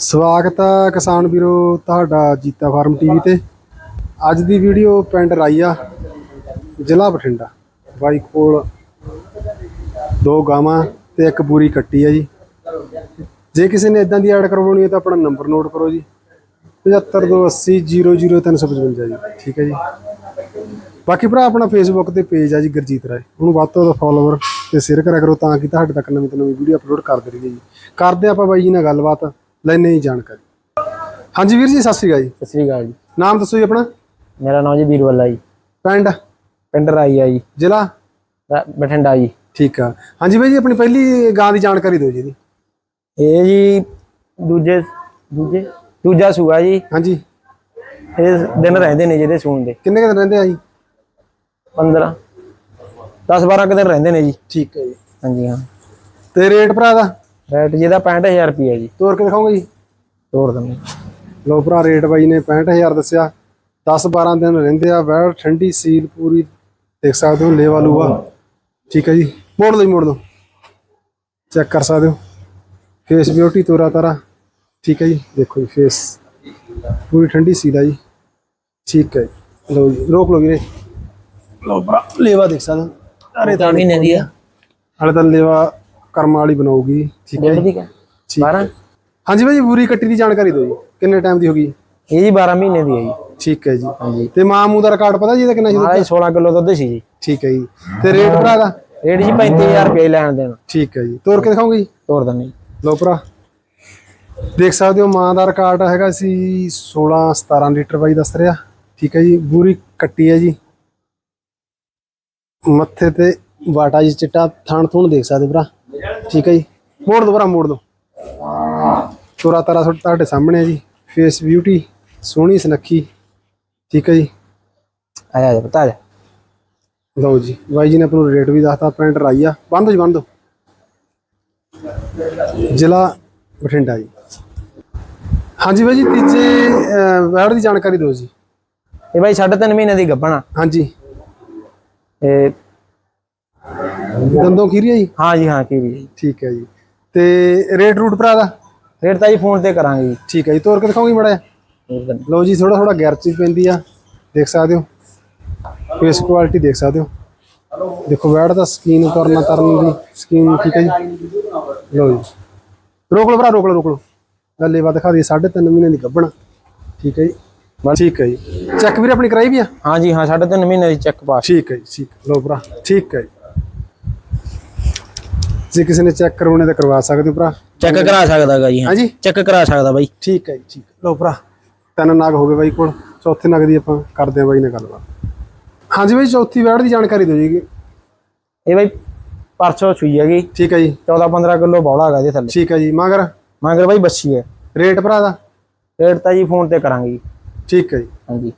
ਸਵਾਗਤ ਹੈ ਕਿਸਾਨ ਵੀਰੋ ਤੁਹਾਡਾ ਜੀਤਾ ਫਾਰਮ ਟੀਵੀ ਤੇ। ਅੱਜ ਦੀ ਵੀਡੀਓ ਪਿੰਡ ਰਾਈਆ, ਜ਼ਿਲ੍ਹਾ ਬਠਿੰਡਾ। ਬਾਈ ਕੋਲ ਦੋ ਗਾਵਾਂ ਤੇ ਇੱਕ ਬੂਰੀ ਕੱਟੀ ਹੈ ਜੀ। ਜੇ ਕਿਸੇ ਨੇ ਇਦਾਂ ਦੀ ਐਡ ਕਰਵਾਉਣੀ ਹੈ ਤਾਂ ਆਪਣਾ ਨੰਬਰ ਨੋਟ ਕਰੋ ਜੀ। 7528000355 ਜੀ। ਠੀਕ ਹੈ ਜੀ। ਬਾਕੀ ਭਰਾ ਆਪਣਾ ਫੇਸਬੁੱਕ ਤੇ ਪੇਜ ਆ ਜੀ ਗੁਰਜੀਤ ਰਾਏ। ਉਹਨੂੰ ਵੱਧ ਤੋਂ ਵੱਧ ਫੋਲੋਵਰ ਤੇ ਸ਼ੇਅਰ ਕਰਿਆ ਕਰੋ ਤਾਂ ਕਿ ਤੁਹਾਡੇ ਤੱਕ ਨਵੀਂ ਤੋਂ ਨਵੀਂ ਵੀਡੀਓ ਅਪਲੋਡ ਕਰਦੇ ਰਹੀਏ ਜੀ। ਕਰਦੇ ਆਪਾਂ ਬਾਈ ਜੀ ਨਾਲ ਗੱਲਬਾਤ। ਲੈਣੇ ਹੀ ਜਾਣਕਾਰੀ। ਹਾਂਜੀ ਵੀਰ ਜੀ ਸਤਿ ਸ਼੍ਰੀ ਅਕਾਲ ਜੀ। ਸਤਿ ਸ੍ਰੀ ਅਕਾਲ ਜੀ। ਨਾਮ ਦੱਸੋ ਜੀ ਆਪਣਾ? ਮੇਰਾ ਨਾਮ ਜੀ ਵੀਰਵੱਲਾ ਜੀ। ਪਿੰਡ? ਪਿੰਡ ਰਾਈਆ ਜੀ। ਜ਼ਿਲ੍ਹਾ? ਰ- ਬਠਿੰਡਾ ਜੀ। ਠੀਕ ਆ। ਹਾਂਜੀ ਬਾਈ ਜੀ ਆਪਣੀ ਪਹਿਲੀ ਗਾਂ ਦੀ ਜਾਣਕਾਰੀ ਦਿਓ ਜੀ ਇਹਦੀ। ਇਹ ਜੀ ਦੂਜੇ ਦੂਜੇ ਦੂਜਾ ਸੂਆ ਜੀ। ਹਾਂਜੀ। ਇਹ ਦਿਨ ਰਹਿੰਦੇ ਨੇ ਜਿਹਦੇ ਸੂਣ ਦੇ। ਕਿੰਨੇ ਕੁ ਦਿਨ ਰਹਿੰਦੇ ਆ ਜੀ? 15 10 12 ਕੁ ਦਿਨ ਰਹਿੰਦੇ ਨੇ ਜੀ। ਠੀਕ ਹੈ ਜੀ। ਹਾਂਜੀ ਹਾਂ। ਤੇ ਰੇਟ ਭਰਾ ਦਾ? ਰੇਟ ਜਿਹਦਾ 65000 ਰੁਪਿਆ ਜੀ। ਤੋਰ ਕੇ ਦਿਖਾਓਗੇ ਜੀ। ਤੋੜ ਦਿੰਦੇ ਲੋ ਭਰਾ ਰੇਟ ਬਾਈ ਨੇ 65000 ਦੱਸਿਆ। 10 12 ਦਿਨ ਰਹਿੰਦੇ ਆ ਵੈੜ ਠੰਡੀ ਸੀਲ ਪੂਰੀ ਦੇਖ ਸਕਦੇ ਹੋ ਲੇਵਾ ਲੂਆ ਠੀਕ ਹੈ ਜੀ। ਮੋੜ ਲਓ ਮੋੜ ਲਓ। ਚੈੱਕ ਕਰ ਸਕਦੇ ਹੋ। ਫੇਸ ਬਿਊਟੀ ਤੋਰਾ ਤਾਰਾ। ਠੀਕ ਹੈ ਜੀ ਦੇਖੋ ਜੀ ਫੇਸ ਪੂਰੀ ਠੰਡੀ ਸੀਲ ਆ ਜੀ। ਠੀਕ ਹੈ ਜੀ। ਰੋਕ ਲਓ ਵੀਰੇ। ਲਓ ਭਰਾ ਲੇਵਾ ਦੇਖ ਸਕਦੇ ਹੋ। ਅਰੇ ਤਾਂ ਮਹੀਨੇ ਦੀ ਆ। ਹਲੇ ਤਾਂ ਲੇਵਾ ਕਰਮ ਵਾਲੀ ਬਣਾਉਗੀ ਠੀਕ ਹੈ ਠੀਕ 12 ਹਾਂਜੀ ਬਾਈ ਬੂਰੀ ਕੱਟੀ ਦੀ ਜਾਣਕਾਰੀ ਦਿਓ ਜੀ। ਕਿੰਨੇ ਟਾਈਮ ਦੀ ਹੋ ਗਈ? ਇਹ ਜੀ 12 ਮਹੀਨੇ ਦੀ ਹੈ ਜੀ। ਠੀਕ ਹੈ ਜੀ। ਹਾਂਜੀ। ਤੇ ਮਾਂ ਦਾ ਰਿਕਾਰਡ ਪਤਾ ਜੀ ਇਹਦਾ ਕਿੰਨਾ ਸੀ ਹਾਂ 16 ਕਿਲੋ ਦੁੱਧ ਸੀ ਜੀ। ਠੀਕ ਹੈ ਜੀ। ਤੇ ਰੇਟ ਭਰਾ ਦਾ? ਰੇਟ ਜੀ 35000 ਰੁਪਏ ਲੈਣ ਦੇਣ। ਠੀਕ ਹੈ ਜੀ। ਤੋਰ ਕੇ ਦਿਖਾਉਂਗੇ? ਜੀ ਤੋੜ ਦਿੰਦੇ ਜੀ। ਲਓ ਭਰਾ। ਦੇਖ ਸਕਦੇ ਹੋ ਮਾਂ ਦਾ ਰਿਕਾਰਡ ਹੈਗਾ ਸੀ 16 17 ਲੀਟਰ ਬਾਈ ਦੱਸ ਰਿਹਾ। ਠੀਕ ਹੈ ਜੀ ਬੂਰੀ ਕੱਟੀ ਹੈ ਜੀ। ਮੱਥੇ ਤੇ ਵਾਟਾ ਜੀ ਚਿੱਟਾ ਥਣ ਥੁਣ ਦੇਖ ਸਕਦੇ ਭਰਾ। ਠੀਕ ਹੈ ਜੀ। ਮੋੜ ਦੋ ਭਰਾ ਮੋੜ ਦੋ। ਤੋਰਾ ਤਾਰਾ ਤੁਹਾਡੇ ਸਾਹਮਣੇ ਹੈ ਜੀ। ਫੇਸ ਬਿਊਟੀ ਸੋਹਣੀ ਸੁਨੱਖੀ। ਠੀਕ ਹੈ ਜੀ। ਆ ਜਾ ਪਤਾ ਜਾ। ਲਓ ਜੀ ਬਾਈ ਜੀ ਨੇ ਆਪਾਂ ਨੂੰ ਰੇਟ ਵੀ ਦੱਸਤਾ ਪਿੰਡ ਰਾਈਆ ਬੰਦ ਜੀ ਬੰਦ ਜ਼ਿਲ੍ਹਾ ਬਠਿੰਡਾ ਜੀ। ਹਾਂਜੀ ਬਾਈ ਜੀ ਤੀਜੇ ਵੈੜ ਦੀ ਜਾਣਕਾਰੀ ਦਿਓ ਜੀ। ਇਹ ਬਾਈ 3.5 ਮਹੀਨੇ ਦੀ ਗੱਭਣਾ ਹਾਂਜੀ। ਇਹ ਦੰਦੋਂ ਖੀਰੀ ਹੈ ਜੀ? ਹਾਂ ਜੀ ਹਾਂ ਕੀ ਵੀ ਠੀਕ ਹੈ ਜੀ। ਤੇ ਰੇਟ ਰੂਟ ਭਰਾ ਦਾ? ਰੇਟ ਤਾਂ ਜੀ ਫੋਨ ਤੇ ਕਰਾਂਗੇ ਜੀ। ਠੀਕ ਹੈ ਜੀ ਤੋਰ ਕੇ ਦਿਖਾਉਂਗੀ ਮੜਾ। ਲਓ ਜੀ ਥੋੜਾ ਥੋੜਾ ਗੈਰ ਚ ਪੈਂਦੀ ਆ। ਦੇਖ ਸਕਦੇ ਹੋ। ਫੇਸ ਕੁਆਲਿਟੀ ਦੇਖ ਸਕਦੇ ਹੋ। ਦੇਖੋ ਵੈੜ ਦਾ ਸਕੀਨ ਕਰਨਾ ਤਰਨ ਦੀ ਸਕੀਨ ਠੀਕ ਹੈ ਜੀ। ਲਓ ਜੀ। ਰੋਕ ਲਓ ਭਰਾ ਰੋਕ ਲਓ ਰੋਕ ਲਓ। ਗੱਲੇ ਵਾ ਦਿਖਾ ਦੀ 3.5 ਮਹੀਨੇ ਦੀ ਗੱਭਣਾ। ਠੀਕ ਹੈ ਜੀ। ਠੀਕ ਹੈ ਜੀ। ਚੈੱਕ ਵੀਰੇ ਆਪਣੀ ਕਰਾਈ ਵੀ ਆ? ਹਾਂ ਜੀ ਹਾਂ 3.5 ਮਹੀਨੇ ਦੀ ਚੈੱਕ ਪਾਸ ਠੀਕ ਹੈ ਜੀ ਠੀਕ। ਲਓ ਭਰਾ ਠੀਕ ਹੈ ਜੀ। ਜੇ ਕਿਸੇ ਨੇ ਚੈੱਕ ਕਰਵਾਉਣੇ ਤਾਂ ਕਰਵਾ ਸਕਦੇ ਹੋ ਭਰਾ। ਚੈੱਕ ਕਰਾ ਸਕਦਾਗਾ ਜੀ ਹਾਂ। ਹਾਂਜੀ? ਚੈੱਕ ਕਰਾ ਸਕਦਾ ਬਾਈ। ਠੀਕ ਹੈ ਜੀ ਠੀਕ ਲਓ ਭਰਾ ਤਿੰਨ ਨਗ ਹੋ ਗਏ ਬਾਈ ਕੋਲ। ਚੌਥੇ ਨਗ ਦੀ ਆਪਾਂ ਕਰਦੇ ਹਾਂ ਬਾਈ ਨਾਲ ਗੱਲਬਾਤ। ਹਾਂਜੀ ਬਾਈ ਚੌਥੀ ਵੈੜ ਦੀ ਜਾਣਕਾਰੀ ਦਿਓ ਜੀ। ਇਹ ਬਾਈ ਪਰਸੋਂ ਸੂਈ ਹੈਗੀ। ਠੀਕ ਹੈ ਜੀ। 14 15 ਕਿਲੋ ਬੌਲਾ ਹੈਗਾ ਇਹਦੇ ਥੱਲੇ। ਠੀਕ ਹੈ ਜੀ ਮਗਰ? ਮਗਰ ਬਾਈ ਬੱਸੀ ਹੈ। ਰੇਟ ਭਰਾ ਦਾ? ਰੇਟ ਤਾਂ ਜੀ ਫੋਨ ਤੇ ਕਰਾਂਗੇ ਜੀ। ਠੀਕ ਹੈ ਜੀ। ਹਾਂਜੀ।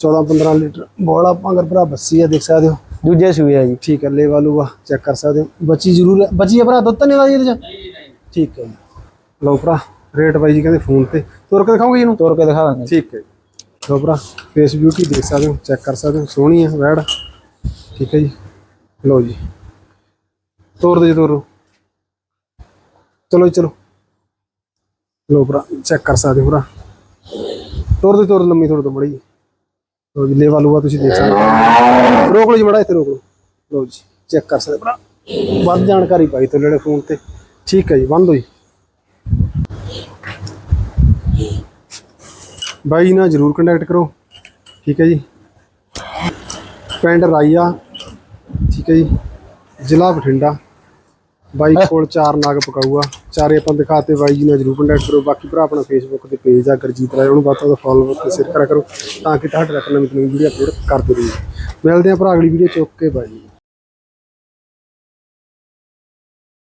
14 15 ਲੀਟਰ ਬੋਲਾ ਮਗਰ ਭਰਾ ਬੱਸੀ ਆ ਦੇਖ ਸਕਦੇ ਹੋ। ਦੂਜੇ ਸੂਏ ਹੈ ਜੀ। ਠੀਕ ਹੈ ਲੈ ਵਾਲੂ ਵਾ ਚੈੱਕ ਕਰ ਸਕਦੇ ਹੋ। ਬੱਚੀ ਜ਼ਰੂਰ ਹੈ। ਬੱਚੀ ਹੈ ਭਰਾ ਦੁੱਧ ਤਾਂ ਨਹੀਂ ਇਹਦੇ ਚ? ਠੀਕ ਹੈ ਜੀ। ਲਓ ਭਰਾ ਰੇਟ ਬਾਈ ਜੀ ਕਹਿੰਦੇ ਫੋਨ ਤੇ। ਤੁਰ ਕੇ ਦਿਖਾਉਂਗੇ ਇਹਨੂੰ? ਤੋੜ ਕੇ ਦਿਖਾ ਦਾਂਗੇ। ਠੀਕ ਹੈ ਜੀ। ਲਓ ਭਰਾ ਫੇਸ ਬਿਊਟੀ ਦੇਖ ਸਕਦੇ ਹੋ? ਚੈੱਕ ਕਰ ਸਕਦੇ ਹੋ? ਸੋਹਣੀ ਹੈ ਵੈੜ ਠੀਕ ਹੈ ਜੀ। ਲਓ ਜੀ। ਤੋਰ ਦੇ ਜੀ ਤੋਰੋ। ਚਲੋ ਜੀ ਚਲੋ। ਲਓ ਭਰਾ ਚੈੱਕ ਕਰ ਸਕਦੇ ਹੋ ਭਰਾ। ਤੋਰ ਦੇ ਤੋਰ ਲੰਮੀ ਤੋਰ ਤੋਂ ਬੜੀ ਲਓ ਜੀ, ਲੇਵਾ ਲੂਆ ਤੁਸੀਂ ਦੇਖ ਸਕਦੇ ਹੋ। ਰੋਕ ਲਓ ਜੀ ਮੜਾ, ਇੱਥੇ ਰੋਕ ਲਓ। ਲਓ ਜੀ, ਚੈੱਕ ਕਰ ਸਕਦੇ ਭਰਾ ਵੱਧ ਜਾਣਕਾਰੀ ਪਾਈ ਤੋਂ ਜਿਹੜੇ ਫੋਨ ਤੇ। ਠੀਕ ਹੈ ਜੀ, ਬੰਦ ਜੀ ਬਾਈ ਨਾਲ ਜਰੂਰ ਕੰਟੈਕਟ ਕਰੋ। ਠੀਕ ਹੈ ਜੀ। ਪਿੰਡ ਰਾਈਆ ਠੀਕ ਹੈ ਜੀ। ਜ਼ਿਲ੍ਹਾ ਬਠਿੰਡਾ। ਬਾਈ ਕੋਲ ਚਾਰ ਨਾਗ ਪਕਾਊਗਾ ਚਾਰੇ ਆਪਾਂ ਦਿਖਾਤੇ ਬਾਈ ਜੀ ਨਾਲ ਜਰੂਰ ਕੰਟੈਕਟ ਕਰੋ। ਬਾਕੀ ਭਰਾ ਆਪਣਾ ਫੇਸਬੁੱਕ ਤੇ ਪੇਜ ਆ, ਗੁਰਜੀਤ ਰਾਏ, ਉਹਨੂੰ ਵੱਧ ਤੋਂ ਵੱਧ ਫੋਲੋ ਤੇ ਸ਼ੇਅਰ ਕਰਿਆ ਕਰੋ ਤਾਂ ਕਿ ਤੁਹਾਡੇ ਤੱਕ ਨਵੀਂ ਨਵੀਂ ਵੀਡੀਓ ਅਪਲੋਡ ਕਰਦੇ ਰਹੀਏ। ਮਿਲਦੇ ਆ ਭਰਾ ਅਗਲੀ ਵੀਡੀਓ ਚੁੱਕ ਕੇ ਬਾਈ